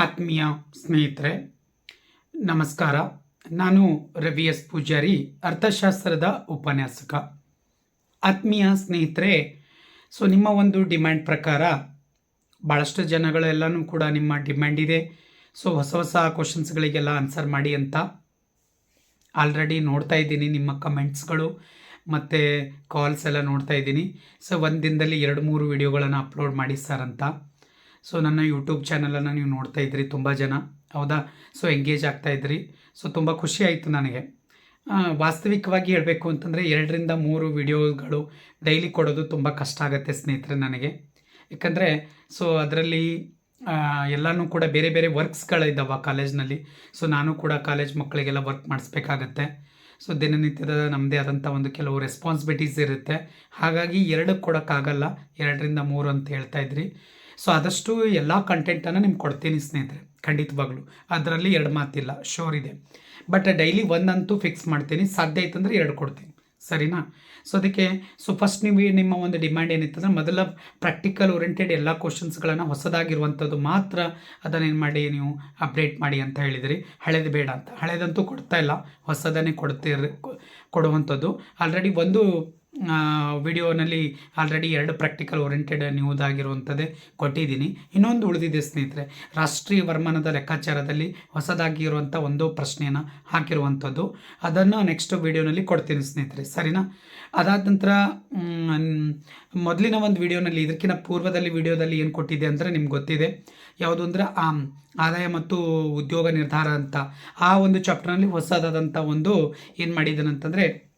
ಆತ್ಮೀಯ ಸ್ನೇಹಿತರೆ, ನಮಸ್ಕಾರ. ನಾನು ರವಿ ಎಸ್ ಪೂಜಾರಿ, ಅರ್ಥಶಾಸ್ತ್ರದ ಉಪನ್ಯಾಸಕ. ಆತ್ಮೀಯ ಸ್ನೇಹಿತರೆ, ಸೊ ನಿಮ್ಮ ಒಂದು ಡಿಮ್ಯಾಂಡ್ ಪ್ರಕಾರ ಭಾಳಷ್ಟು ಜನಗಳೆಲ್ಲನೂ ಕೂಡ ನಿಮ್ಮ ಡಿಮ್ಯಾಂಡ್ ಇದೆ. ಸೊ ಹೊಸ ಹೊಸ ಕ್ವಶನ್ಸ್ಗಳಿಗೆಲ್ಲ ಆನ್ಸರ್ ಮಾಡಿ ಅಂತ ಆಲ್ರೆಡಿ ನೋಡ್ತಾ ಇದ್ದೀನಿ ನಿಮ್ಮ ಕಮೆಂಟ್ಸ್ಗಳು ಮತ್ತು ಕಾಲ್ಸ್ ಎಲ್ಲ ನೋಡ್ತಾ ಇದ್ದೀನಿ. ಸೊ ಒಂದು ದಿನದಲ್ಲಿ ಎರಡು ಮೂರು ವಿಡಿಯೋಗಳನ್ನು ಅಪ್ಲೋಡ್ ಮಾಡಿ ಸರ್ ಅಂತ. ಸೊ ನನ್ನ ಯೂಟ್ಯೂಬ್ ಚಾನಲನ್ನು ನೀವು ನೋಡ್ತಾ ಇದ್ರಿ ತುಂಬ ಜನ. ಹೌದಾ? ಸೊ ಎಂಗೇಜ್ ಆಗ್ತಾ ಇದ್ರಿ. ಸೊ ತುಂಬ ಖುಷಿ ಆಯಿತು ನನಗೆ. ವಾಸ್ತವಿಕವಾಗಿ ಹೇಳಬೇಕು ಅಂತಂದರೆ ಎರಡರಿಂದ ಮೂರು ವಿಡಿಯೋಗಳು ಡೈಲಿ ಕೊಡೋದು ತುಂಬ ಕಷ್ಟ ಆಗುತ್ತೆ ಸ್ನೇಹಿತರೆ ನನಗೆ. ಯಾಕಂದರೆ, ಸೊ ಅದರಲ್ಲಿ ಎಲ್ಲನೂ ಕೂಡ ಬೇರೆ ಬೇರೆ ವರ್ಕ್ಸ್ಗಳಿದ್ದಾವೆ ಕಾಲೇಜ್ನಲ್ಲಿ ಸೊ ನಾನು ಕೂಡ ಕಾಲೇಜ್ ಮಕ್ಕಳಿಗೆಲ್ಲ ವರ್ಕ್ ಮಾಡಿಸ್ಬೇಕಾಗತ್ತೆ. ಸೊ ದಿನನಿತ್ಯದ ನಮ್ಮದೇ ಆದಂಥ ಒಂದು ಕೆಲವು ರೆಸ್ಪಾನ್ಸಿಬಿಲಿಟೀಸ್ ಇರುತ್ತೆ. ಹಾಗಾಗಿ ಎರಡು ಕೊಡೋಕ್ಕಾಗಲ್ಲ. ಎರಡರಿಂದ ಮೂರು ಅಂತ ಹೇಳ್ತಾ ಇದ್ರಿ. ಸೊ ಆದಷ್ಟು ಎಲ್ಲ ಕಂಟೆಂಟನ್ನು ನಿಮ್ಗೆ ಕೊಡ್ತೀನಿ ಸ್ನೇಹಿತರೆ, ಖಂಡಿತವಾಗ್ಲೂ. ಅದರಲ್ಲಿ ಎರಡು ಮಾತಿಲ್ಲ ಶೋರ್ ಇದೆ. ಬಟ್ ಡೈಲಿ ಒಂದಂತೂ ಫಿಕ್ಸ್ ಮಾಡ್ತೀನಿ, ಸಾಧ್ಯ ಆಯ್ತಂದ್ರೆ ಎರಡು ಕೊಡ್ತೀನಿ. ಸರಿನಾ? ಸೊ ಅದಕ್ಕೆ ಸೊ ಫಸ್ಟ್ ನೀವು ನಿಮ್ಮ ಒಂದು ಡಿಮ್ಯಾಂಡ್ ಏನಿತ್ತಂದ್ರೆ ಮೊದಲ ಪ್ರಾಕ್ಟಿಕಲ್ ಓರಿಯೆಂಟೆಡ್ ಎಲ್ಲ ಕ್ವಶನ್ಸ್ಗಳನ್ನು ಹೊಸದಾಗಿರುವಂಥದ್ದು ಮಾತ್ರ ಅದನ್ನೇನು ಮಾಡಿ ನೀವು ಅಪ್ಡೇಟ್ ಮಾಡಿ ಅಂತ ಹೇಳಿದಿರಿ. ಹಳೆದು ಬೇಡ ಅಂತ. ಹಳೆದಂತೂ ಕೊಡ್ತಾ ಇಲ್ಲ. ಹೊಸದನ್ನೇ ಕೊಡ್ತಿರ್ ಕೊಡುವಂಥದ್ದು ಆಲ್ರೆಡಿ ಒಂದು ವಿಡಿಯೋನಲ್ಲಿ ಆಲ್ರೆಡಿ ಎರಡು ಪ್ರಾಕ್ಟಿಕಲ್ ಓರಿಯೆಂಟೆಡ್ ನ್ಯೂದಾಗಿರುವಂಥದ್ದೇ ಕೊಟ್ಟಿದ್ದೀನಿ. ಇನ್ನೊಂದು ಉಳಿದಿದೆ ಸ್ನೇಹಿತರೆ, ರಾಷ್ಟ್ರೀಯ ವರ್ಮನದ ಲೆಕ್ಕಾಚಾರದಲ್ಲಿ ಹೊಸದಾಗಿ ಇರುವಂಥ ಒಂದು ಪ್ರಶ್ನೆಯನ್ನು ಹಾಕಿರುವಂಥದ್ದು ಅದನ್ನು ನೆಕ್ಸ್ಟ್ ವಿಡಿಯೋನಲ್ಲಿ ಕೊಡ್ತೀನಿ ಸ್ನೇಹಿತರೆ, ಸರಿನಾ? ಅದಾದ ನಂತರ ಮೊದಲಿನ ಒಂದು ವಿಡಿಯೋನಲ್ಲಿ, ಇದಕ್ಕಿಂತ ಪೂರ್ವದಲ್ಲಿ ವಿಡಿಯೋದಲ್ಲಿ ಏನು ಕೊಟ್ಟಿದೆ ಅಂದರೆ ನಿಮ್ಗೆ ಗೊತ್ತಿದೆ. ಯಾವುದು ಅಂದರೆ, ಆ, ಆದಾಯ ಮತ್ತು ಉದ್ಯೋಗ ನಿರ್ಧಾರ ಅಂತ. ಆ ಒಂದು ಚಾಪ್ಟರ್ನಲ್ಲಿ ಹೊಸದಾದಂಥ ಒಂದು ಏನು ಮಾಡಿದ್ದೇನೆ ಅಂತಂದರೆ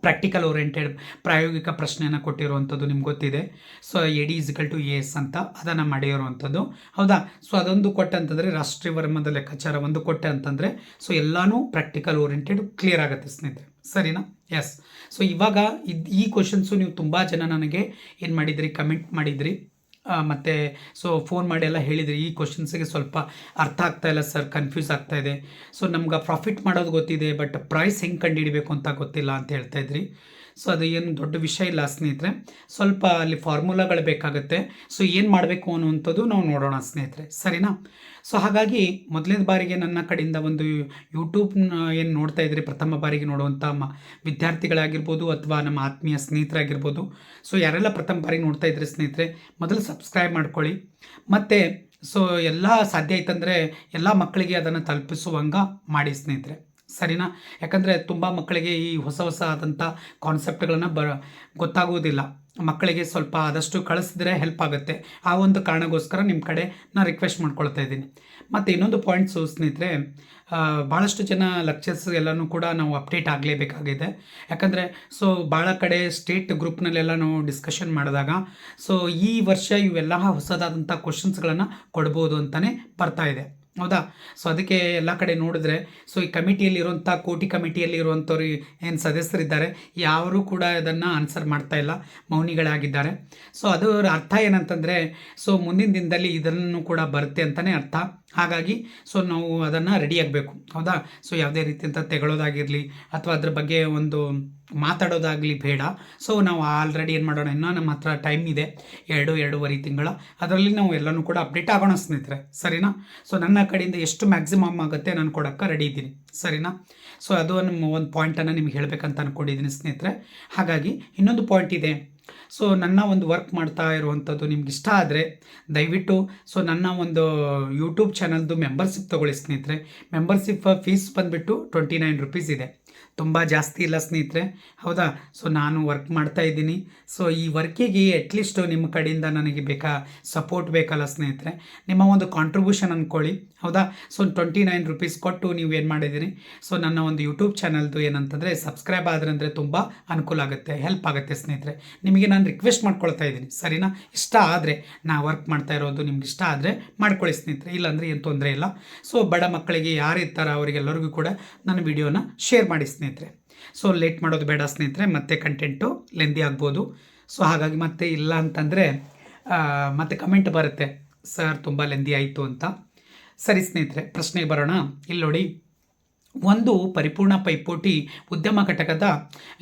ಪ್ರಾಕ್ಟಿಕಲ್ ಓರಿಯೆಂಟೆಡ್ ಪ್ರಾಯೋಗಿಕ ಪ್ರಶ್ನೆಯನ್ನು ಕೊಟ್ಟಿರುವಂಥದ್ದು ನಿಮ್ಗೆ ಗೊತ್ತಿದೆ. So A D is equal to A S ಅಂತ ಅದನ್ನು ಮಾಡಿರುವಂಥದ್ದು. ಹೌದಾ? ಸೊ ಅದೊಂದು ಕೊಟ್ಟೆ ಅಂತಂದರೆ ರಾಷ್ಟ್ರೀಯ ವರ್ಮದ ಲೆಕ್ಕಾಚಾರ ಒಂದು ಕೊಟ್ಟೆ ಅಂತಂದರೆ ಸೊ ಎಲ್ಲನೂ ಪ್ರಾಕ್ಟಿಕಲ್ ಓರಿಯೆಂಟೆಡ್ ಕ್ಲಿಯರ್ ಆಗುತ್ತೆ ಸ್ನೇಹಿತರೆ. ಸರಿನಾ? ಎಸ್ ಸೊ ಇವಾಗ ಇದು ಈ ಕ್ವಶನ್ಸು ನೀವು ತುಂಬ ಜನ ನನಗೆ ಏನು ಮಾಡಿದ್ರಿ ಕಮೆಂಟ್ ಮಾಡಿದ್ರಿ. ಮತ್ತೆ ಸೊ ಫೋನ್ ಮಾಡಿ ಎಲ್ಲ ಹೇಳಿದ್ರಿ. ಈ ಕ್ವಶನ್ಸಿಗೆ ಸ್ವಲ್ಪ ಅರ್ಥ ಆಗ್ತಾ ಇಲ್ಲ ಸರ್ ಕನ್ಫ್ಯೂಸ್ ಆಗ್ತಾ ಇದೆ. ಸೊ ನಮ್ಗೆ ಪ್ರಾಫಿಟ್ ಮಾಡೋದು ಗೊತ್ತಿದೆ ಬಟ್ ಪ್ರೈಸ್ ಹೆಂಗೆ ಕಂಡುಹಿಡಬೇಕು ಅಂತ ಗೊತ್ತಿಲ್ಲ ಅಂತ ಹೇಳ್ತಾ ಇದ್ರಿ. ಸೊ ಅದು ಏನು ದೊಡ್ಡ ವಿಷಯ ಇಲ್ಲ ಸ್ನೇಹಿತರೆ. ಸ್ವಲ್ಪ ಅಲ್ಲಿ ಫಾರ್ಮುಲಾಗಳು ಬೇಕಾಗುತ್ತೆ. ಸೊ ಏನು ಮಾಡಬೇಕು ಅನ್ನುವಂಥದ್ದು ನಾವು ನೋಡೋಣ ಸ್ನೇಹಿತರೆ. ಸರಿನಾ? ಸೊ ಹಾಗಾಗಿ ಮೊದಲನೇ ಬಾರಿಗೆ ನನ್ನ ಕಡೆಯಿಂದ ಒಂದು ಯೂಟ್ಯೂಬ್ ಏನು ನೋಡ್ತಾ ಇದ್ರಿ, ಪ್ರಥಮ ಬಾರಿಗೆ ನೋಡುವಂಥ ಮ ವಿದ್ಯಾರ್ಥಿಗಳಾಗಿರ್ಬೋದು ಅಥವಾ ನಮ್ಮ ಆತ್ಮೀಯ ಸ್ನೇಹಿತರಾಗಿರ್ಬೋದು. ಸೊ ಯಾರೆಲ್ಲ ಪ್ರಥಮ ಬಾರಿಗೆ ನೋಡ್ತಾ ಇದ್ರಿ ಸ್ನೇಹಿತರೆ, ಮೊದಲು ಸಬ್ಸ್ಕ್ರೈಬ್ ಮಾಡ್ಕೊಳ್ಳಿ. ಮತ್ತು ಸೊ ಎಲ್ಲ ಸಾಧ್ಯ ಆಯ್ತಂದರೆ ಎಲ್ಲ ಮಕ್ಕಳಿಗೆ ಅದನ್ನು ತಲುಪಿಸುವಂಗ ಮಾಡಿ ಸ್ನೇಹಿತರೆ. ಸರಿನಾ? ಯಾಕಂದರೆ ತುಂಬ ಮಕ್ಕಳಿಗೆ ಈ ಹೊಸ ಹೊಸ ಆದಂಥ ಕಾನ್ಸೆಪ್ಟ್ಗಳನ್ನು ಬ, ಗೊತ್ತಾಗುವುದಿಲ್ಲ. ಮಕ್ಕಳಿಗೆ ಸ್ವಲ್ಪ ಆದಷ್ಟು ಕಳಿಸಿದ್ರೆ ಹೆಲ್ಪ್ ಆಗುತ್ತೆ. ಆ ಒಂದು ಕಾರಣಕ್ಕೋಸ್ಕರ ನಿಮ್ಮ ಕಡೆ ನಾನು ರಿಕ್ವೆಸ್ಟ್ ಮಾಡ್ಕೊಳ್ತಾ ಇದ್ದೀನಿ. ಮತ್ತು ಇನ್ನೊಂದು ಪಾಯಿಂಟ್ಸು ಸ್ನೇಹಿತರೆ ಭಾಳಷ್ಟು ಜನ ಲೆಕ್ಚರ್ಸ್ ಎಲ್ಲನೂ ಕೂಡ ನಾವು ಅಪ್ಡೇಟ್ ಆಗಲೇಬೇಕಾಗಿದೆ. ಯಾಕಂದರೆ ಸೊ ಭಾಳ ಕಡೆ ಸ್ಟೇಟ್ ಗ್ರೂಪ್ನಲ್ಲೆಲ್ಲ ನಾವು ಡಿಸ್ಕಷನ್ ಮಾಡಿದಾಗ ಸೊ ಈ ವರ್ಷ ಇವೆಲ್ಲ ಹೊಸದಾದಂಥ ಕ್ವಶನ್ಸ್ಗಳನ್ನು ಕೊಡ್ಬೋದು ಅಂತಲೇ ಬರ್ತಾ ಇದೆ. ಹೌದಾ? ಸೊ ಅದಕ್ಕೆ ಎಲ್ಲ ಕಡೆ ನೋಡಿದ್ರೆ ಸೊ ಈ ಕಮಿಟಿಯಲ್ಲಿರುವಂಥ ಕೋಟಿ ಕಮಿಟಿಯಲ್ಲಿ ಇರುವಂಥವ್ರು ಏನು ಸದಸ್ಯರಿದ್ದಾರೆ, ಯಾರೂ ಕೂಡ ಅದನ್ನು ಆನ್ಸರ್ ಮಾಡ್ತಾ ಇಲ್ಲ, ಮೌನಿಗಳಾಗಿದ್ದಾರೆ. ಸೊ ಅದರ ಅರ್ಥ ಏನಂತಂದರೆ ಸೊ ಮುಂದಿನ ದಿನದಲ್ಲಿ ಇದನ್ನು ಕೂಡ ಬರುತ್ತೆ ಅಂತಲೇ ಅರ್ಥ. ಹಾಗಾಗಿ ಸೊ ನಾವು ಅದನ್ನು ರೆಡಿ ಆಗಬೇಕು. ಹೌದಾ? ಸೊ ಯಾವುದೇ ರೀತಿಯಂಥ ತೆಗೊಳ್ಳೋದಾಗಿರಲಿ ಅಥವಾ ಅದ್ರ ಬಗ್ಗೆ ಒಂದು ಮಾತಾಡೋದಾಗಲಿ ಬೇಡ. ಸೊ ನಾವು ಆಲ್ರೆಡಿ ಏನು ಮಾಡೋಣ? ಇನ್ನೂ ನಮ್ಮ ಹತ್ರ ಟೈಮ್ ಇದೆ. ಎರಡು, ಎರಡೂವರೆ ತಿಂಗಳ. ಅದರಲ್ಲಿ ನಾವು ಎಲ್ಲನೂ ಕೂಡ ಅಪ್ಡೇಟ್ ಆಗೋಣ ಸ್ನೇಹಿತರೆ. ಸರಿನಾ? ಸೊ ನನ್ನ ಕಡೆಯಿಂದ ಎಷ್ಟು ಮ್ಯಾಕ್ಸಿಮಮ್ ಆಗುತ್ತೆ ನಾನು ಕೊಡೋಕ್ಕೆ ರೆಡಿ ಇದ್ದೀನಿ. ಸರಿನಾ? ಸೊ ಅದು ನಮ್ಮ ಒಂದು ಪಾಯಿಂಟನ್ನು ನಿಮ್ಗೆ ಹೇಳಬೇಕಂತ ಅಂದ್ಕೊಂಡಿದ್ದೀನಿ ಸ್ನೇಹಿತರೆ. ಹಾಗಾಗಿ ಇನ್ನೊಂದು ಪಾಯಿಂಟ್ ಇದೆ. ಸೊ ನನ್ನ ಒಂದು ವರ್ಕ್ ಮಾಡ್ತಾ ಇರುವಂಥದ್ದು ನಿಮ್ಗೆ ಇಷ್ಟ ಆದರೆ ದಯವಿಟ್ಟು, ಸೊ ನನ್ನ ಒಂದು ಯೂಟ್ಯೂಬ್ ಚಾನಲ್ದು ಮೆಂಬರ್ಶಿಪ್ ತೊಗೊಳ್ಳಿ ಸ್ನೇಹಿತರೆ. ಮೆಂಬರ್ಶಿಪ್ ಫೀಸ್ ಬಂದುಬಿಟ್ಟು ಟ್ವೆಂಟಿ ನೈನ್ ರುಪೀಸ್ ಇದೆ. ತುಂಬ ಜಾಸ್ತಿ ಇಲ್ಲ ಸ್ನೇಹಿತರೆ. ಹೌದಾ? ಸೊ ನಾನು ವರ್ಕ್ ಮಾಡ್ತಾ ಇದ್ದೀನಿ. ಸೊ ಈ ವರ್ಕಿಗೆ ಅಟ್ಲೀಸ್ಟ್ ನಿಮ್ಮ ಕಡೆಯಿಂದ ನನಗೆ ಬೇಕಾ ಸಪೋರ್ಟ್ ಬೇಕಲ್ಲ ಸ್ನೇಹಿತರೆ? ನಿಮ್ಮ ಒಂದು ಕಾಂಟ್ರಿಬ್ಯೂಷನ್ ಅಂದ್ಕೊಳ್ಳಿ ಹೌದಾ? ಸೊ ಟ್ವೆಂಟಿ ನೈನ್ ರುಪೀಸ್ ಕೊಟ್ಟು ನೀವು ಏನು ಮಾಡಿದ್ದೀರಿ? ಸೊ ನನ್ನ ಒಂದು ಯೂಟ್ಯೂಬ್ ಚಾನಲ್ದು ಏನಂತಂದರೆ ಸಬ್ಸ್ಕ್ರೈಬ್ ಆದರೆ ಅಂದರೆ ತುಂಬ ಅನುಕೂಲ ಆಗುತ್ತೆ ಹೆಲ್ಪ್ ಆಗುತ್ತೆ ಸ್ನೇಹಿತರೆ. ನಿಮಗೆ ನಾನು ರಿಕ್ವೆಸ್ಟ್ ಮಾಡ್ಕೊಳ್ತಾ ಇದ್ದೀನಿ. ಸರಿನಾ? ಇಷ್ಟ ಆದರೆ ನಾ ವರ್ಕ್ ಮಾಡ್ತಾ ಇರೋದು ನಿಮ್ಗೆ ಇಷ್ಟ ಆದರೆ ಮಾಡ್ಕೊಳ್ಳಿ ಸ್ನೇಹಿತರೆ. ಇಲ್ಲಾಂದರೆ ಏನು ತೊಂದರೆ ಇಲ್ಲ. ಸೊ ಬಡ ಮಕ್ಕಳಿಗೆ ಯಾರು ಇರ್ತಾರೋ ಅವರಿಗೆಲ್ಲರಿಗೂ ಕೂಡ ನನ್ನ ವಿಡಿಯೋನ ಶೇರ್ ಮಾಡಿ ಸ್ನೇಹಿತರೆ. ಸೊ ಲೇಟ್ ಮಾಡೋದು ಬೇಡ ಸ್ನೇಹಿತರೆ, ಮತ್ತೆ ಕಂಟೆಂಟು ಲೆಂದಿ ಆಗ್ಬೋದು. ಸೊ ಹಾಗಾಗಿ ಮತ್ತೆ ಇಲ್ಲ ಅಂತಂದರೆ ಮತ್ತೆ ಕಮೆಂಟ್ ಬರುತ್ತೆ. ಸರ್ ತುಂಬ ಲೆಂದಿ ಆಯಿತು ಅಂತ. ಸರಿ ಸ್ನೇಹಿತರೆ ಪ್ರಶ್ನೆಗೆ ಬರೋಣ. ಇಲ್ಲಿ ನೋಡಿ. ಒಂದು ಪರಿಪೂರ್ಣ ಪೈಪೋಟಿ ಉದ್ಯಮ ಘಟಕದ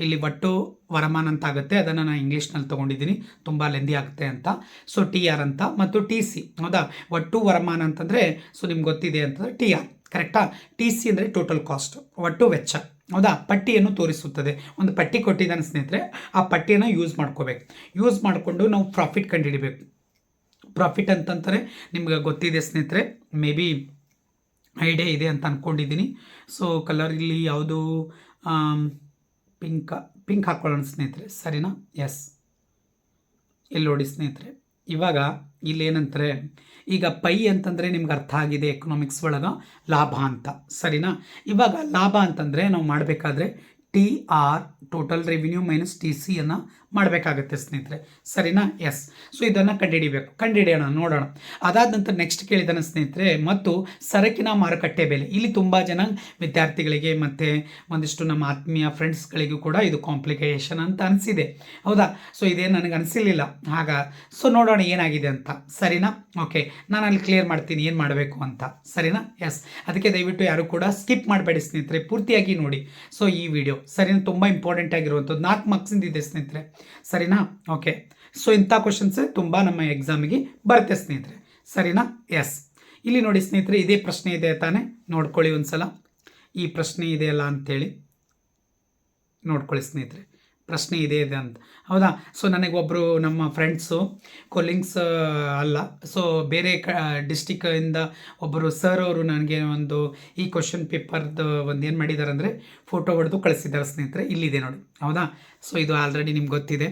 ಇಲ್ಲಿ ಒಟ್ಟು ವರಮಾನ ಅಂತ ಆಗುತ್ತೆ. ಅದನ್ನು ನಾನು ಇಂಗ್ಲೀಷ್ನಲ್ಲಿ ತೊಗೊಂಡಿದ್ದೀನಿ. ತುಂಬ ಲೆಂದಿ ಆಗುತ್ತೆ ಅಂತ. ಸೊ ಟಿ ಆರ್ ಅಂತ. ಮತ್ತು ಟಿ ಸಿ ಹೌದಾ? ಒಟ್ಟು ವರಮಾನ ಅಂತಂದರೆ ಸೊ ನಿಮ್ಗೆ ಗೊತ್ತಿದೆ ಅಂತಂದರೆ ಟಿ ಆರ್ ಕರೆಕ್ಟಾ? ಟಿ ಸಿ ಅಂದರೆ ಟೋಟಲ್ ಕಾಸ್ಟ್ ಒಟ್ಟು ವೆಚ್ಚ. ಹೌದಾ? ಪಟ್ಟಿಯನ್ನು ತೋರಿಸುತ್ತದೆ. ಒಂದು ಪಟ್ಟಿ ಕೊಟ್ಟಿದ್ದಾನೆ ಸ್ನೇಹಿತರೆ, ಆ ಪಟ್ಟಿಯನ್ನು ಯೂಸ್ ಮಾಡ್ಕೋಬೇಕು. ಯೂಸ್ ಮಾಡಿಕೊಂಡು ನಾವು ಪ್ರಾಫಿಟ್ ಕಂಡುಹಿಡಿಬೇಕು. ಪ್ರಾಫಿಟ್ ಅಂತಂತಾರೆ ನಿಮ್ಗೆ ಗೊತ್ತಿದೆ ಸ್ನೇಹಿತರೆ ಮೇ ಬಿ ಐಡಿಯಾ ಇದೆ ಅಂತ ಅಂದ್ಕೊಂಡಿದ್ದೀನಿ ಸೊ ಕಲರ್ ಇಲ್ಲಿ ಯಾವುದು? ಪಿಂಕ್ ಪಿಂಕ್ ಹಾಕ್ಕೊಳ್ಳೋಣ ಸ್ನೇಹಿತರೆ. ಸರಿನಾ? ಎಸ್ ಇಲ್ಲಿ ನೋಡಿ ಸ್ನೇಹಿತರೆ? ಇವಾಗ ಇಲ್ಲಿ ಏನಂತಾರೆ ಈಗ ಪೈ ಅಂತಂದರೆ ನಿಮ್ಗೆ ಅರ್ಥ ಆಗಿದೆ ಎಕನಾಮಿಕ್ಸ್ ಒಳಗೆ, ಲಾಭ ಅಂತ. ಸರಿನಾ? ಇವಾಗ ಲಾಭ ಅಂತಂದರೆ ನಾವು ಮಾಡಬೇಕಾದ್ರೆ T R total revenue minus T ಸಿಯನ್ನು ಮಾಡಬೇಕಾಗತ್ತೆ ಸ್ನೇಹಿತರೆ. ಸರಿನಾ? ಎಸ್ ಸೊ ಇದನ್ನು ಕಂಡುಹಿಡಿಬೇಕು. ಕಂಡುಹಿಡಿಯೋಣ, ನೋಡೋಣ. ಅದಾದ ನಂತರ ನೆಕ್ಸ್ಟ್ ಕೇಳಿದಾನೆ ಸ್ನೇಹಿತರೆ, ಮತ್ತು ಸರಕಿನ ಮಾರುಕಟ್ಟೆ ಬೆಲೆ. ಇಲ್ಲಿ ತುಂಬ ಜನ ವಿದ್ಯಾರ್ಥಿಗಳಿಗೆ ಮತ್ತು ಒಂದಿಷ್ಟು ನಮ್ಮ ಆತ್ಮೀಯ ಫ್ರೆಂಡ್ಸ್ಗಳಿಗೂ ಕೂಡ ಇದು ಕಾಂಪ್ಲಿಕೇಶನ್ ಅಂತ ಅನಿಸಿದೆ. ಹೌದಾ? ಸೊ ಇದೇನು ನನಗೆ ಅನಿಸಿರಲಿಲ್ಲ. ಆಗ ಸೊ ನೋಡೋಣ ಏನಾಗಿದೆ ಅಂತ. ಸರಿನಾ? ಓಕೆ ನಾನು ಅಲ್ಲಿ ಕ್ಲಿಯರ್ ಮಾಡ್ತೀನಿ ಏನು ಮಾಡಬೇಕು ಅಂತ. ಸರಿನಾ? ಎಸ್ ಅದಕ್ಕೆ ದಯವಿಟ್ಟು ಯಾರು ಕೂಡ ಸ್ಕಿಪ್ ಮಾಡಬೇಡಿ ಸ್ನೇಹಿತರೆ. ಪೂರ್ತಿಯಾಗಿ ನೋಡಿ. ಸೊ ಈ ವಿಡಿಯೋ ಸರಿನಾ? ತುಂಬ ಇಂಪಾರ್ಟೆಂಟ್ ಆಗಿರುವಂಥದ್ದು. ನಾಲ್ಕು ಮಾರ್ಕ್ಸಿಂದ ಇದೆ ಸ್ನೇಹಿತರೆ. ಸರಿನಾ? ಓಕೆ. ಸೊ ಇಂಥ ಕ್ವಶನ್ಸ್ ತುಂಬ ನಮ್ಮ ಎಕ್ಸಾಮಿಗೆ ಬರುತ್ತೆ ಸ್ನೇಹಿತರೆ. ಸರಿನಾ? ಎಸ್ ಇಲ್ಲಿ ನೋಡಿ ಸ್ನೇಹಿತರೆ, ಇದೇ ಪ್ರಶ್ನೆ ಇದೆ ತಾನೇ? ನೋಡ್ಕೊಳ್ಳಿ ಒಂದ್ಸಲ. ಈ ಪ್ರಶ್ನೆ ಇದೆಯಲ್ಲ ಅಂತೇಳಿ. ನೋಡ್ಕೊಳ್ಳಿ ಸ್ನೇಹಿತರೆ. ಪ್ರಶ್ನೆ ಇದೆ ಇದೆ ಅಂತ. ಹೌದಾ? ಸೊ ನನಗೆ ಒಬ್ಬರು ನಮ್ಮ ಫ್ರೆಂಡ್ಸು ಕೊಲಿಂಗ್ಸ್ ಅಲ್ಲ. ಸೊ ಬೇರೆ ಕ ಡಿಸ್ಟಿಕ್ಕಿಂದ ಒಬ್ಬರು ಸರ್ ಅವರು ನನಗೆ ಒಂದು ಈ ಕ್ವಶನ್ ಪೇಪರ್ದು ಒಂದು ಏನು ಮಾಡಿದ್ದಾರೆ ಅಂದರೆ ಫೋಟೋ ಹೊಡೆದು ಕಳಿಸಿದ್ದಾರೆ ಸ್ನೇಹಿತರೆ. ಇಲ್ಲಿದೆ ನೋಡಿ. ಹೌದಾ? ಸೊ ಇದು ಆಲ್ರೆಡಿ ನಿಮ್ಗೆ ಗೊತ್ತಿದೆ.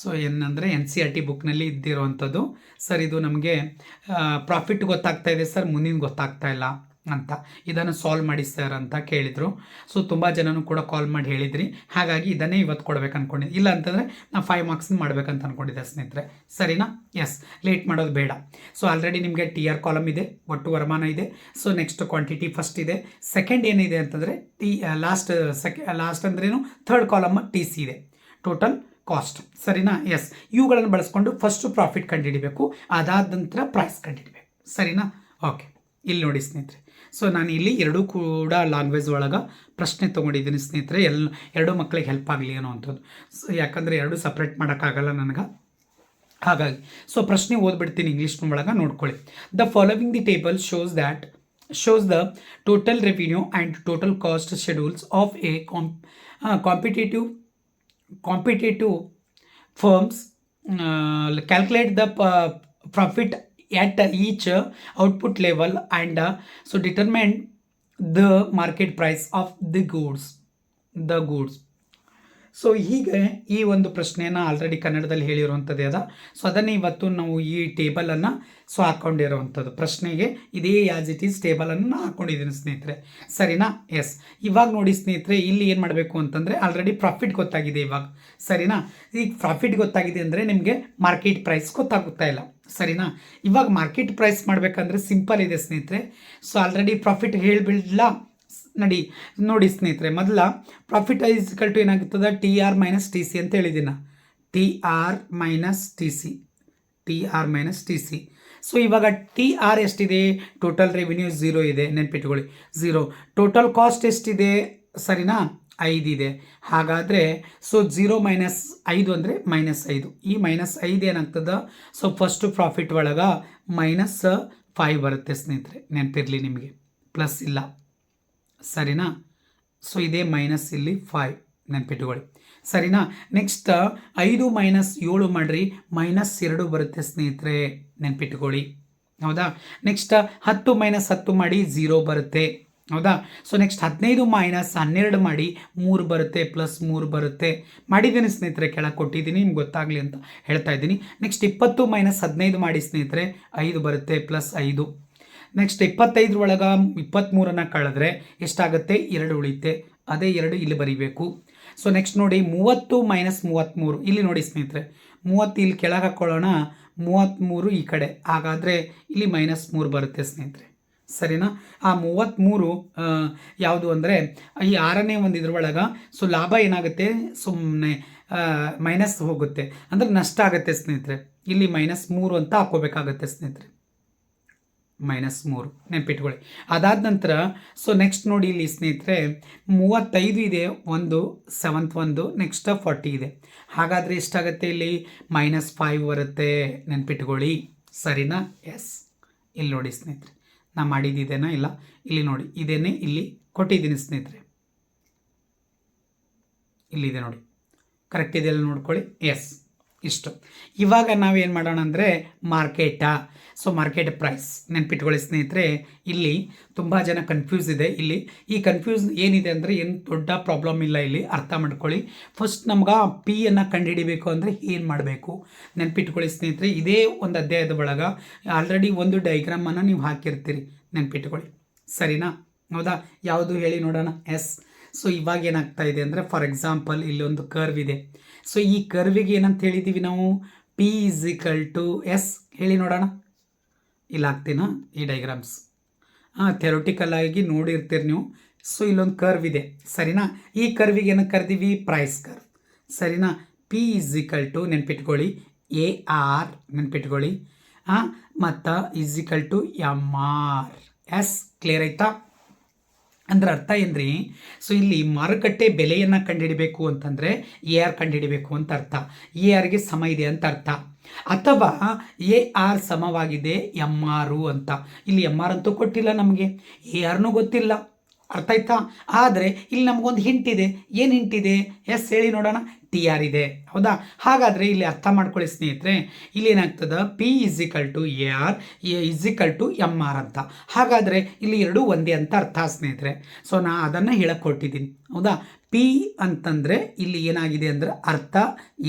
ಸೊ ಏನಂದರೆ ಎನ್ ಸಿ ಆರ್ ಟಿ ಬುಕ್ನಲ್ಲಿ ಇದ್ದಿರೋವಂಥದ್ದು ಸರ್ ಇದು ನಮಗೆ ಪ್ರಾಫಿಟ್ ಗೊತ್ತಾಗ್ತಾ ಇದೆ. ಸರ್ ಮುಂದಿನ ಗೊತ್ತಾಗ್ತಾ ಇಲ್ಲ. ಅಂತ ಇದನ್ನು ಸಾಲ್ವ್ ಮಾಡಿ ಸರ್ ಅಂತ ಕೇಳಿದರು. ಸೊ ತುಂಬ ಜನನು ಕೂಡ ಕಾಲ್ ಮಾಡಿ ಹೇಳಿದ್ರಿ. ಹಾಗಾಗಿ ಇದನ್ನೇ ಇವತ್ತು ಕೊಡ್ಬೇಕು ಅಂದ್ಕೊಂಡಿದ್ದೆ ಇಲ್ಲ ಅಂತಂದರೆ ನಾನು ಫೈವ್ ಮಾರ್ಕ್ಸ್ ಮಾಡ್ಬೇಕಂತ ಅಂದ್ಕೊಂಡಿದ್ದೆ ಸ್ನೇಹಿತರೆ. ಸರಿನಾ? ಎಸ್ ಲೇಟ್ ಮಾಡೋದು ಬೇಡ. ಸೊ ಆಲ್ರೆಡಿ ನಿಮಗೆ ಟಿ ಆರ್ ಕಾಲಮ್ ಇದೆ. ಒಟ್ಟು ವರಮಾನ ಇದೆ. ಸೊ ನೆಕ್ಸ್ಟ್ ಕ್ವಾಂಟಿಟಿ ಫಸ್ಟ್ ಇದೆ. ಸೆಕೆಂಡ್ ಏನಿದೆ ಅಂತಂದರೆ ಟಿ ಲಾಸ್ಟ್ ಸೆಕೆ ಲಾಸ್ಟ್ ಅಂದ್ರೇನು ಥರ್ಡ್ ಕಾಲಮ್ ಟಿ ಸಿ ಇದೆ. ಟೋಟಲ್ ಕಾಸ್ಟ್ ಸರಿನಾ? ಎಸ್ ಇವುಗಳನ್ನು ಬಳಸ್ಕೊಂಡು ಫಸ್ಟು ಪ್ರಾಫಿಟ್ ಕಂಡುಹಿಡಿಬೇಕು. ಅದಾದ ನಂತರ ಪ್ರೈಸ್ ಕಂಡುಹಿಡಿಬೇಕು. ಸರಿನಾ? ಓಕೆ ಇಲ್ಲಿ ನೋಡಿ ಸ್ನೇಹಿತರೆ. ಸೊ ನಾನು ಇಲ್ಲಿ ಎರಡೂ ಕೂಡ ಲ್ಯಾಂಗ್ವೇಜ್ ಒಳಗೆ ಪ್ರಶ್ನೆ ತೊಗೊಂಡಿದ್ದೀನಿ ಸ್ನೇಹಿತರೆ. ಎಲ್ಲ ಎರಡೂ ಮಕ್ಕಳಿಗೆ ಹೆಲ್ಪ್ ಆಗಲಿ ಅನ್ನೋ ಅಂಥದ್ದು ಸೊ ಯಾಕಂದರೆ ಎರಡು ಸಪ್ರೇಟ್ ಮಾಡೋಕ್ಕಾಗಲ್ಲ ನನಗೆ. ಹಾಗಾಗಿ ಸೊ ಪ್ರಶ್ನೆ ಓದ್ಬಿಡ್ತೀನಿ ಇಂಗ್ಲೀಷ್ ಒಳಗೆ, ನೋಡ್ಕೊಳ್ಳಿ. The following the table shows that shows the total revenue and total cost schedules of a comp competitive competitive firms calculate the profit at each output level and uh, so determine the market price of the goods the goods. So ಹೀಗೆ ಈ ಒಂದು ಪ್ರಶ್ನೆಯನ್ನು already ಕನ್ನಡದಲ್ಲಿ ಹೇಳಿರುವಂಥದ್ದೇ ಅದ. So ಅದನ್ನೇ ಇವತ್ತು ನಾವು ಈ ಟೇಬಲನ್ನು ಸೊ ಹಾಕ್ಕೊಂಡಿರೋವಂಥದ್ದು ಪ್ರಶ್ನೆಗೆ ಇದೇ ಯಾಸ್ ಇಟ್ ಈಸ್ ಟೇಬಲನ್ನು ನಾನು ಹಾಕ್ಕೊಂಡಿದ್ದೀನಿ ಸ್ನೇಹಿತರೆ. ಸರಿನಾ? ಎಸ್ ಇವಾಗ ನೋಡಿ ಸ್ನೇಹಿತರೆ ಇಲ್ಲಿ ಏನು ಮಾಡಬೇಕು ಅಂತಂದರೆ ಆಲ್ರೆಡಿ ಪ್ರಾಫಿಟ್ ಗೊತ್ತಾಗಿದೆ ಇವಾಗ. ಸರಿನಾ? ಈಗ ಪ್ರಾಫಿಟ್ ಗೊತ್ತಾಗಿದೆ ಅಂದರೆ ನಿಮಗೆ ಮಾರ್ಕೆಟ್ ಪ್ರೈಸ್ ಗೊತ್ತಾಗುತ್ತಾ ಇಲ್ಲ. ಸರಿನಾ? ಇವಾಗ ಮಾರ್ಕೆಟ್ ಪ್ರೈಸ್ ಮಾಡಬೇಕಂದ್ರೆ ಸಿಂಪಲ್ ಇದೆ ಸ್ನೇಹಿತರೆ. ಸೊ ಆಲ್ರೆಡಿ ಪ್ರಾಫಿಟ್ ಹೇಳಿಬಿಡ್ಲಾ. ನಡಿ, ನೋಡಿ ಸ್ನೇಹಿತರೆ, ಮೊದಲ ಪ್ರಾಫಿಟ್ ಈಸ್ಕಲ್ ಟು ಏನಾಗುತ್ತದೆ T R minus T C ಅಂತ ಹೇಳಿದ್ದೀನ T R minus T C T R minus T C so ಇವಾಗ ಟಿ ಆರ್ ಎಷ್ಟಿದೆ? ಟೋಟಲ್ ರೆವಿನ್ಯೂ ಝೀರೋ ಇದೆ. ನೆನ್ಪಿಟ್ಕೊಳ್ಳಿ. ಝೀರೋ ಟೋಟಲ್ ಕಾಸ್ಟ್ ಎಷ್ಟಿದೆ? ಸರಿನಾ? ಐದಿದೆ ಹಾಗಾದರೆ ಸೊ ಝೀರೋ ಮೈನಸ್ ಐದು ಅಂದರೆ ಮೈನಸ್ ಐದು. ಈ ಮೈನಸ್ ಐದು ಏನಾಗ್ತದೆ? ಸೊ ಫಸ್ಟು ಪ್ರಾಫಿಟ್ ಒಳಗೆ ಮೈನಸ್ ಫೈವ್ ಬರುತ್ತೆ ಸ್ನೇಹಿತರೆ. ನೆನಪಿರಲಿ ನಿಮಗೆ. ಪ್ಲಸ್ ಇಲ್ಲ. ಸರಿನಾ? ಸೊ ಇದೇ ಮೈನಸ್ ಇಲ್ಲಿ ಫೈವ್ ನೆನಪಿಟ್ಟುಕೊಳ್ಳಿ ಸರಿನಾ? ನೆಕ್ಸ್ಟ್ ಐದು ಮೈನಸ್ ಏಳು ಮಾಡಿರಿ. ಮೈನಸ್ ಎರಡು ಬರುತ್ತೆ ಸ್ನೇಹಿತರೆ. ನೆನಪಿಟ್ಕೊಳ್ಳಿ. ಹೌದಾ? ನೆಕ್ಸ್ಟ್ ಹತ್ತು ಮೈನಸ್ ಹತ್ತು ಮಾಡಿ ಝೀರೋ ಬರುತ್ತೆ. ಹೌದಾ? ಸೊ ನೆಕ್ಸ್ಟ್ ಹದಿನೈದು ಮೈನಸ್ ಹನ್ನೆರಡು ಮಾಡಿ ಮೂರು ಬರುತ್ತೆ ಪ್ಲಸ್ ಮೂರು ಬರುತ್ತೆ. ಮಾಡಿದ್ದೀನಿ ಸ್ನೇಹಿತರೆ, ಕೆಳಗೆ ಕೊಟ್ಟಿದ್ದೀನಿ, ನಿಮ್ಗೆ ಗೊತ್ತಾಗಲಿ ಅಂತ ಹೇಳ್ತಾ ಇದ್ದೀನಿ. ನೆಕ್ಸ್ಟ್ ಇಪ್ಪತ್ತು ಮೈನಸ್ ಹದಿನೈದು ಮಾಡಿ ಸ್ನೇಹಿತರೆ, ಐದು ಬರುತ್ತೆ ಪ್ಲಸ್ ಐದು. ನೆಕ್ಸ್ಟ್ ಇಪ್ಪತ್ತೈದರ ಒಳಗೆ ಇಪ್ಪತ್ತ್ಮೂರನ್ನು ಕಳೆದ್ರೆ ಎಷ್ಟಾಗುತ್ತೆ? ಎರಡು ಉಳಿತೆ ಅದೇ ಎರಡು ಇಲ್ಲಿ ಬರೀಬೇಕು. ಸೊ ನೆಕ್ಸ್ಟ್ ನೋಡಿ, ಮೂವತ್ತು ಮೈನಸ್ ಮೂವತ್ತ್ಮೂರು ಇಲ್ಲಿ ನೋಡಿ ಸ್ನೇಹಿತರೆ, ಮೂವತ್ತು ಇಲ್ಲಿ ಕೆಳಗೆ ಹಾಕ್ಕೊಳ್ಳೋಣ ಮೂವತ್ತ್ಮೂರು ಈ ಕಡೆ. ಹಾಗಾದರೆ ಇಲ್ಲಿ ಮೈನಸ್ ಮೂರು ಬರುತ್ತೆ ಸ್ನೇಹಿತರೆ. ಸರಿನಾ? ಆ ಮೂವತ್ತ್ಮೂರು ಯಾವುದು ಅಂದರೆ, ಈ ಆರನೇ ಒಂದು ಇದ್ರೊಳಗೆ ಸೊ ಲಾಭ ಏನಾಗುತ್ತೆ? ಸುಮ್ಮನೆ ಮೈನಸ್ ಹೋಗುತ್ತೆ. ಅಂದರೆ ನಷ್ಟ ಆಗುತ್ತೆ ಸ್ನೇಹಿತರೆ. ಇಲ್ಲಿ ಮೈನಸ್ ಮೂರು ಅಂತ ಹಾಕೋಬೇಕಾಗತ್ತೆ ಸ್ನೇಹಿತರೆ. ಮೈನಸ್ ಮೂರು. ನೆನ್ಪಿಟ್ಕೊಳ್ಳಿ. ಅದಾದ ನಂತರ ಸೊ ನೆಕ್ಸ್ಟ್ ನೋಡಿ ಇಲ್ಲಿ ಸ್ನೇಹಿತರೆ, ಮೂವತ್ತೈದು ಇದೆ, ಒಂದು ಸೆವೆಂತ್ ಒಂದು ನೆಕ್ಸ್ಟ್ ಫಾರ್ಟಿ ಇದೆ. ಹಾಗಾದರೆ ಎಷ್ಟಾಗುತ್ತೆ ಇಲ್ಲಿ? ಮೈನಸ್ ಫೈವ್ ಬರುತ್ತೆ. ನೆನ್ಪಿಟ್ಕೊಳ್ಳಿ. ಸರಿನಾ? ಎಸ್ ಇಲ್ಲಿ ನೋಡಿ ಸ್ನೇಹಿತರೆ. ನಾ ಮಾಡಿದ್ದಿದ್ದೇನಾ ಇಲ್ಲ. ಇಲ್ಲಿ ನೋಡಿ, ಇದೇನೆ ಇಲ್ಲಿ ಕೊಟ್ಟಿದ್ದೀನಿ ಸ್ನೇಹಿತರೆ. ಇಲ್ಲಿದೆ ನೋಡಿ. ಕರೆಕ್ಟ್ ಇದೆಯಲ್ಲ ನೋಡ್ಕೊಳ್ಳಿ. ಎಸ್ ಇಷ್ಟು. ಇವಾಗ ನಾವೇನು ಮಾಡೋಣ ಅಂದರೆ ಮಾರ್ಕೆಟಾ ಸೊ ಮಾರ್ಕೆಟ್ ಪ್ರೈಸ್ ನೆನ್ಪಿಟ್ಕೊಳ್ಳಿ ಸ್ನೇಹಿತರೆ. ಇಲ್ಲಿ ತುಂಬ ಜನ ಕನ್ಫ್ಯೂಸ್ ಇದೆ ಇಲ್ಲಿ. ಈ ಕನ್ಫ್ಯೂಸ್ ಏನಿದೆ ಅಂದರೆ ಏನು ದೊಡ್ಡ ಪ್ರಾಬ್ಲಮ್ ಇಲ್ಲ ಇಲ್ಲಿ. ಅರ್ಥ ಮಾಡ್ಕೊಳ್ಳಿ. ಫಸ್ಟ್ ನಮ್ಗೆ ಪಿ ಅನ್ನು ಕಂಡುಹಿಡಿಬೇಕು ಅಂದರೆ ಏನು ಮಾಡಬೇಕು? ನೆನ್ಪಿಟ್ಕೊಳ್ಳಿ ಸ್ನೇಹಿತರೆ. ಇದೇ ಒಂದು ಅಧ್ಯಾಯದ ಒಳಗೆ ಆಲ್ರೆಡಿ ಒಂದು ಡೈಗ್ರಾಮನ್ನು ನೀವು ಹಾಕಿರ್ತೀರಿ. ನೆನ್ಪಿಟ್ಕೊಳ್ಳಿ. ಸರಿನಾ? ಹೌದಾ? ಯಾವುದು ಹೇಳಿ ನೋಡೋಣ? ಎಸ್ ಸೊ ಇವಾಗ ಏನಾಗ್ತಾ ಇದೆ ಅಂದರೆ ಫಾರ್ ಎಕ್ಸಾಂಪಲ್ ಒಂದು ಕರ್ವ್ ಇದೆ. ಸೊ ಈ ಕರ್ವಿಗೆ ಏನಂತ ಹೇಳಿದ್ದೀವಿ ನಾವು? P is equal to S ಹೇಳಿ ನೋಡೋಣ. ಇಲ್ಲಿ ಹಾಕ್ತೀನಾ ಈ ಡೈಗ್ರಾಮ್ಸ್ ಹಾಂ ಥೆರೋಟಿಕಲ್ ಆಗಿ ನೋಡಿರ್ತೀರಿ ನೀವು. ಸೊ ಇಲ್ಲೊಂದು ಕರ್ವ್ ಇದೆ. ಸರಿನಾ? ಈ ಕರ್ವಿಗೆ ಏನಕ್ಕೆ ಕರೆದೀವಿ? ಪ್ರೈಸ್ ಕರ್ವ್ ಸರಿನಾ? ಪಿ ಇಸ್ ಈಕ್ವಲ್ ಟು ನೆನ್ಪಿಟ್ಕೊಳ್ಳಿ. ಎ ಆರ್ ನೆನ್ಪಿಟ್ಕೊಳ್ಳಿ. ಹಾಂ, ಮತ್ತು equal to M R yes clear ಆಯ್ತಾ? ಅಂದ್ರೆ ಅರ್ಥ ಏನ್ರಿ? ಸೊ ಇಲ್ಲಿ ಮಾರುಕಟ್ಟೆ ಬೆಲೆಯನ್ನು ಕಂಡುಹಿಡಿಬೇಕು ಅಂತಂದರೆ ಎ ಆರ್ ಕಂಡುಹಿಡಿಬೇಕು ಅಂತ ಅರ್ಥ. ಎ ಆರ್ಗೆ ಸಮ ಇದೆ ಅಂತ ಅರ್ಥ. ಅಥವಾ ಎ ಆರ್ ಸಮವಾಗಿದೆ ಎಂ ಆರು ಅಂತ. ಇಲ್ಲಿ ಎಂ ಆರ್ ಅಂತೂ ಕೊಟ್ಟಿಲ್ಲ ನಮಗೆ. ಎ ಆರ್ನೂ ಗೊತ್ತಿಲ್ಲ. ಅರ್ಥ ಆಯ್ತಾ? ಆದರೆ ಇಲ್ಲಿ ನಮಗೊಂದು ಹಿಂಟ್ ಇದೆ. ಏನು ಹಿಂಟ್ ಇದೆ? ಎಸ್ ಹೇಳಿ ನೋಡೋಣ. ಟಿ ಆರ್ ಇದೆ. ಹೌದಾ? ಹಾಗಾದರೆ ಇಲ್ಲಿ ಅರ್ಥ ಮಾಡ್ಕೊಳ್ಳಿ ಸ್ನೇಹಿತರೆ. ಇಲ್ಲಿ ಏನಾಗ್ತದೆ? P is equal to A R A is equal to M R ಅಂತ. ಹಾಗಾದರೆ ಇಲ್ಲಿ ಎರಡೂ ಒಂದೇ ಅಂತ ಅರ್ಥ ಸ್ನೇಹಿತರೆ. ಸೊ ನಾ ಅದನ್ನು ಹೇಳಕ್ಕೆ ಕೊಟ್ಟಿದ್ದೀನಿ ಹೌದಾ? ಪಿ ಅಂತಂದರೆ ಇಲ್ಲಿ ಏನಾಗಿದೆ ಅಂದರೆ ಅರ್ಥ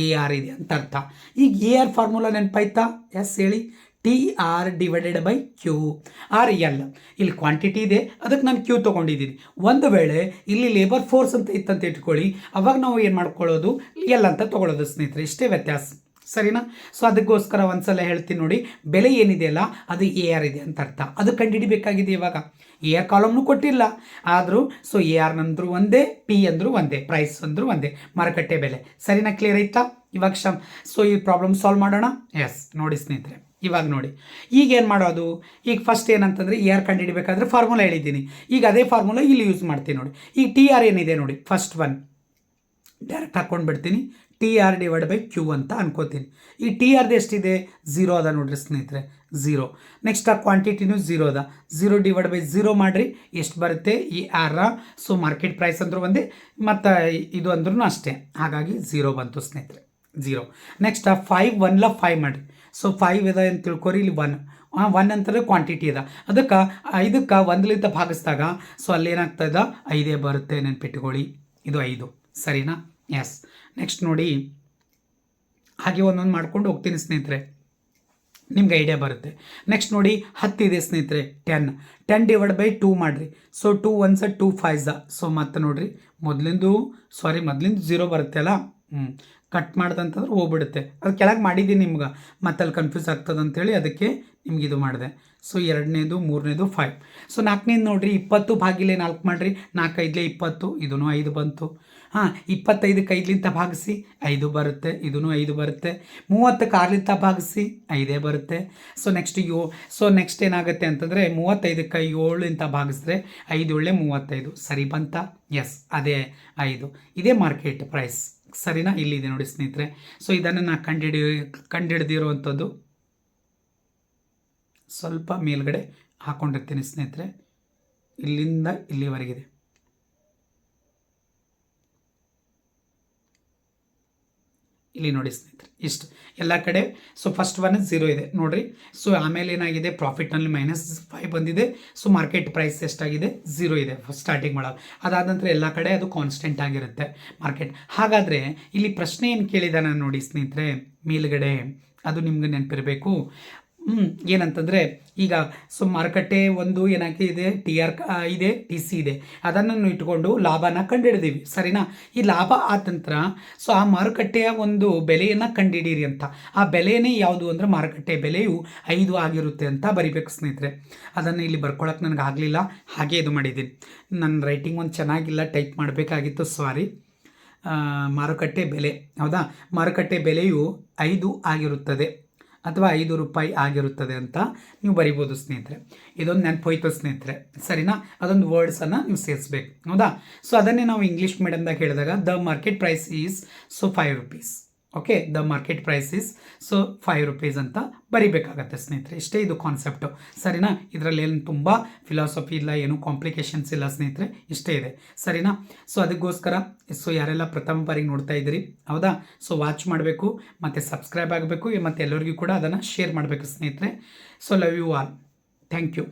ಎ ಆರ್ ಇದೆ ಅಂತ ಅರ್ಥ. ಈಗ ಎ ಆರ್ ಫಾರ್ಮುಲಾ ನೆನಪಾಯ್ತಾ? ಎಸ್ ಹೇಳಿ. T R divided by Q R L ಇಲ್ಲಿ ಕ್ವಾಂಟಿಟಿ ಇದೆ, ಅದಕ್ಕೆ ನಾನು ಕ್ಯೂ ತೊಗೊಂಡಿದ್ದೀನಿ. ಒಂದು ವೇಳೆ ಇಲ್ಲಿ ಲೇಬರ್ ಫೋರ್ಸ್ ಅಂತ ಇತ್ತಂತ ಇಟ್ಕೊಳ್ಳಿ, ಅವಾಗ ನಾವು ಏನು ಮಾಡ್ಕೊಳ್ಳೋದು? ಎಲ್ ಅಂತ ತೊಗೊಳ್ಳೋದು ಸ್ನೇಹಿತರೆ, ಇಷ್ಟೇ ವ್ಯತ್ಯಾಸ. ಸರಿನಾ? ಸೊ ಅದಕ್ಕೋಸ್ಕರ ಒಂದ್ಸಲ ಹೇಳ್ತೀನಿ ನೋಡಿ, ಬೆಲೆ ಏನಿದೆಯಲ್ಲ ಅದು ಎ ಆರ್ ಇದೆ ಅಂತ ಅರ್ಥ. ಅದು ಕಂಡುಹಿಡಿಬೇಕಾಗಿದೆ ಇವಾಗ. ಎ ಆರ್ ಕಾಲಮ್ನು ಕೊಟ್ಟಿಲ್ಲ. ಆದರೂ ಸೊ ಎ ಆರ್ ಒಂದೇ ಪಿ ಅಂದರೂ ಒಂದೇ ಪ್ರೈಸ್ ಅಂದರೂ ಒಂದೇ, ಮಾರುಕಟ್ಟೆ ಬೆಲೆ. ಸರಿನಾ? ಕ್ಲಿಯರ್ ಆಯ್ತಾ? ಇವಾಗ ಶಮ್ ಸೊ ಈ ಪ್ರಾಬ್ಲಮ್ ಸಾಲ್ವ್ ಮಾಡೋಣ? ಎಸ್ ನೋಡಿ ಸ್ನೇಹಿತರೆ. ಇವಾಗ ನೋಡಿ. ಈಗ ಏನು ಮಾಡೋದು? ಈಗ ಫಸ್ಟ್ ಏನಂತಂದರೆ ಇ ಆರ್ ಕಂಡುಹಿಡಬೇಕಾದ್ರೆ ಫಾರ್ಮುಲಾ ಹೇಳಿದ್ದೀನಿ. ಈಗ ಅದೇ ಫಾರ್ಮುಲಾ ಇಲ್ಲಿ ಯೂಸ್ ಮಾಡ್ತೀನಿ ನೋಡಿ. ಈಗ ಟಿ ಆರ್ ಏನಿದೆ ನೋಡಿ? ಫಸ್ಟ್ ಒನ್ ಡೈರೆಕ್ಟ್ ಹಾಕ್ಕೊಂಡು ಬಿಡ್ತೀನಿ. T R divide by Q ಅಂತ ಅನ್ಕೋತೀನಿ. ಈ ಟಿ ಆರ್ದು ಎಷ್ಟಿದೆ? ಝೀರೋ ಅದ ನೋಡಿರಿ ಸ್ನೇಹಿತರೆ. ಝೀರೋ ನೆಕ್ಸ್ಟ್ ಆ ಕ್ವಾಂಟಿಟಿನೂ ಝೀರೋ ಅದ. ಝೀರೋ ಡಿವೈಡ್ ಬೈ ಝೀರೋ ಮಾಡಿರಿ. ಎಷ್ಟು ಬರುತ್ತೆ? ಈ ಆರ ಸೊ ಮಾರ್ಕೆಟ್ ಪ್ರೈಸ್ ಅಂದರೂ ಒಂದೇ, ಮತ್ತು ಇದು ಅಂದ್ರೂ ಅಷ್ಟೇ. ಹಾಗಾಗಿ ಝೀರೋ ಬಂತು ಸ್ನೇಹಿತರೆ. ಝೀರೋ ನೆಕ್ಸ್ಟ್ ಆ ಫೈವ್ ಒನ್ಲ ಫೈವ್ ಮಾಡಿರಿ. ಸೊ ಫೈವ್ ಇದೆ ಅಂತ ತಿಳ್ಕೊರಿ, ಇಲ್ಲಿ ಒನ್ ಒನ್ ಅಂತಂದ್ರೆ ಕ್ವಾಂಟಿಟಿ ಇದೆ. ಅದಕ್ಕೆ ಐದಕ್ಕೆ ಒಂದಲಿಂದ ಭಾಗಿಸಿದಾಗ ಸೊ ಇದೆ? ಐದೇ ಬರುತ್ತೆ, ನೆನ್ಪಿಟ್ಕೊಳ್ಳಿ. ಇದು ಐದು. ಸರಿನಾ? ಎಸ್ ನೆಕ್ಸ್ಟ್ ನೋಡಿ, ಹಾಗೆ ಒಂದೊಂದು ಮಾಡ್ಕೊಂಡು ಹೋಗ್ತೀನಿ ಸ್ನೇಹಿತರೆ. ನಿಮ್ಗೆ ಐಡಿಯಾ ಬರುತ್ತೆ. ನೆಕ್ಸ್ಟ್ ನೋಡಿ ಹತ್ತಿದೆ ಸ್ನೇಹಿತರೆ ten ten divide by two ಮಾಡಿರಿ. So two ones two fives so ಮತ್ತೆ ನೋಡಿರಿ, ಮೊದಲಿಂದು ಸಾರಿ ಮೊದಲಿಂದು ಜೀರೋ ಬರುತ್ತೆ ಅಲ್ಲ? ಹ್ಞೂ ಕಟ್ ಮಾಡ್ದಂತಂದ್ರೆ ಹೋಗ್ಬಿಡುತ್ತೆ. ಅದು ಕೆಳಗೆ ಮಾಡಿದ್ದೀನಿ ನಿಮ್ಗೆ. ಮತ್ತೆ ಅಲ್ಲಿ ಕನ್ಫ್ಯೂಸ್ ಆಗ್ತದೆ ಅಂತೇಳಿ ಅದಕ್ಕೆ ನಿಮ್ಗೆ ಇದು ಮಾಡಿದೆ. ಸೊ ಎರಡನೇದು, ಮೂರನೇದು ಫೈವ್ ಸೊ ನಾಲ್ಕನೇದು ನೋಡಿರಿ, ಇಪ್ಪತ್ತು ಭಾಗಿಲೆ ನಾಲ್ಕು ಮಾಡಿರಿ. ನಾಲ್ಕೈದಲೇ ಇಪ್ಪತ್ತು ಇದೂ ಐದು ಬಂತು. ಹಾಂ ಇಪ್ಪತ್ತೈದಕ್ಕೆ ಐದಲಿಂದ ಭಾಗಿಸಿ ಐದು ಬರುತ್ತೆ ಇದೂ ಐದು ಬರುತ್ತೆ. ಮೂವತ್ತಕ್ಕೆ ಆರ್ಲಿಂದ ಭಾಗಿಸಿ ಐದೇ ಬರುತ್ತೆ. ಸೊ ನೆಕ್ಸ್ಟ್ ಯೋ ಸೊ ನೆಕ್ಸ್ಟ್ ಏನಾಗುತ್ತೆ ಅಂತಂದರೆ ಮೂವತ್ತೈದಕ್ಕೆ ಏಳಿಂದ ಭಾಗಿಸಿದ್ರೆ ಐದು ಒಳ್ಳೆ ಮೂವತ್ತೈದು. ಸರಿ ಬಂತ? ಎಸ್ ಅದೇ ಐದು. ಇದೇ ಮಾರ್ಕೆಟ್ ಪ್ರೈಸ್ ಸರಿನಾ? ಇಲ್ಲಿದೆ ನೋಡಿ ಸ್ನೇಹಿತರೆ. ಸೊ ಇದನ್ನು ನಾನು ಕಂಡಿಡಿ ಕಂಡಿಡ್ದಿರುವಂಥದ್ದು ಸ್ವಲ್ಪ ಮೇಲ್ಗಡೆ ಹಾಕ್ಕೊಂಡಿರ್ತೀನಿ ಸ್ನೇಹಿತರೆ. ಇಲ್ಲಿಂದ ಇಲ್ಲಿವರೆಗಿದೆ. ಇಲ್ಲಿ ನೋಡಿ ಸ್ನೇಹಿತರೆ, ಇಷ್ಟು. ಎಲ್ಲ ಕಡೆ ಸೊ ಫಸ್ಟ್ ಒನ್ ಝೀರೋ ಇದೆ. ನೋಡಿರಿ ಸೊ ಆಮೇಲೆ ಏನಾಗಿದೆ? ಪ್ರಾಫಿಟ್ನಲ್ಲಿ ಮೈನಸ್ ಫೈವ್ ಬಂದಿದೆ. ಸೊ ಮಾರ್ಕೆಟ್ ಪ್ರೈಸ್ ಎಷ್ಟಾಗಿದೆ? ಝೀರೋ ಇದೆ. ಸ್ಟಾರ್ಟಿಂಗ್ ಮಾಡೋದು ಅದಾದ ನಂತರ ಎಲ್ಲ ಕಡೆ ಅದು ಕಾನ್ಸ್ಟೆಂಟ್ ಆಗಿರುತ್ತೆ ಮಾರ್ಕೆಟ್ ಹಾಗಾದರೆ ಇಲ್ಲಿ ಪ್ರಶ್ನೆ ಏನು ಕೇಳಿದಾನೆ ನೋಡಿ ಸ್ನೇಹಿತರೆ, ಮೇಲ್ಗಡೆ. ಅದು ನಿಮ್ಗೆ ನೆನಪಿರಬೇಕು. ಹ್ಞೂ ಏನಂತಂದರೆ ಈಗ ಸೊ ಮಾರುಕಟ್ಟೆ ಒಂದು ಏನಾಗಿದೆ ಟಿ ಆರ್ ಇದೆ, ಟಿ ಸಿ ಇದೆ. ಅದನ್ನು ಇಟ್ಕೊಂಡು ಲಾಭನ ಕಂಡುಹಿಡಿದೀವಿ ಸರಿನಾ? ಈ ಲಾಭ ಆದ ನಂತರ ಸೊ ಆ ಮಾರುಕಟ್ಟೆಯ ಒಂದು ಬೆಲೆಯನ್ನು ಕಂಡುಹಿಡೀರಿ ಅಂತ. ಆ ಬೆಲೆಯೇ ಯಾವುದು ಅಂದರೆ ಮಾರುಕಟ್ಟೆ ಬೆಲೆಯು ಐದು ಆಗಿರುತ್ತೆ ಅಂತ ಬರಿಬೇಕು ಸ್ನೇಹಿತರೆ. ಅದನ್ನು ಇಲ್ಲಿ ಬರ್ಕೊಳಕ್ಕೆ ನನಗೆ ಆಗಲಿಲ್ಲ. ಹಾಗೆ ಇದು ಮಾಡಿದ್ದೀನಿ. ನನ್ನ ರೈಟಿಂಗ್ ಒಂದು ಚೆನ್ನಾಗಿಲ್ಲ ಟೈಪ್ ಮಾಡಬೇಕಾಗಿತ್ತು ಸಾರಿ ಮಾರುಕಟ್ಟೆ ಬೆಲೆ. ಹೌದಾ? ಮಾರುಕಟ್ಟೆ ಬೆಲೆಯು ಐದು ಆಗಿರುತ್ತದೆ. ಅಥವಾ ಐದು ರೂಪಾಯಿ ಆಗಿರುತ್ತದೆ ಅಂತ ನೀವು ಬರಿಬೋದು ಸ್ನೇಹಿತರೆ. ಇದೊಂದು ನೆನಪೋಯ್ತು ಸ್ನೇಹಿತರೆ. ಸರಿನಾ? ಅದೊಂದು ವರ್ಡ್ಸನ್ನು ನೀವು ಸೇರಿಸ್ಬೇಕು. ಹೌದಾ? ಸೊ ಅದನ್ನೇ ನಾವು ಇಂಗ್ಲೀಷ್ ಮೀಡಿಯಮ್ದಾಗ ಹೇಳಿದಾಗ the market price is so five rupees okay the market price is so five rupees ಅಂತ ಬರಿಬೇಕಾಗತ್ತೆ ಸ್ನೇಹಿತರೆ. ಇಷ್ಟೇ ಇದು ಕಾನ್ಸೆಪ್ಟು ಸರಿನಾ? ಇದರಲ್ಲಿ ಏನು ತುಂಬ ಫಿಲಾಸಫಿ ಇಲ್ಲ, ಏನು ಕಾಂಪ್ಲಿಕೇಶನ್ಸ್ ಇಲ್ಲ ಸ್ನೇಹಿತರೆ. ಇಷ್ಟೇ ಇದೆ. ಸರಿನಾ? ಸೊ ಅದಕ್ಕೋಸ್ಕರ ಸೊ ಯಾರೆಲ್ಲ ಪ್ರಥಮ ಬಾರಿಗೆ ನೋಡ್ತಾ ಇದ್ದೀರಿ, ಹೌದಾ? ಸೊ ವಾಚ್ ಮಾಡಬೇಕು, ಮತ್ತು ಸಬ್ಸ್ಕ್ರೈಬ್ ಆಗಬೇಕು, ಮತ್ತು ಎಲ್ಲರಿಗೂ ಕೂಡ ಅದನ್ನು ಶೇರ್ ಮಾಡಬೇಕು ಸ್ನೇಹಿತರೆ. So love you all thank you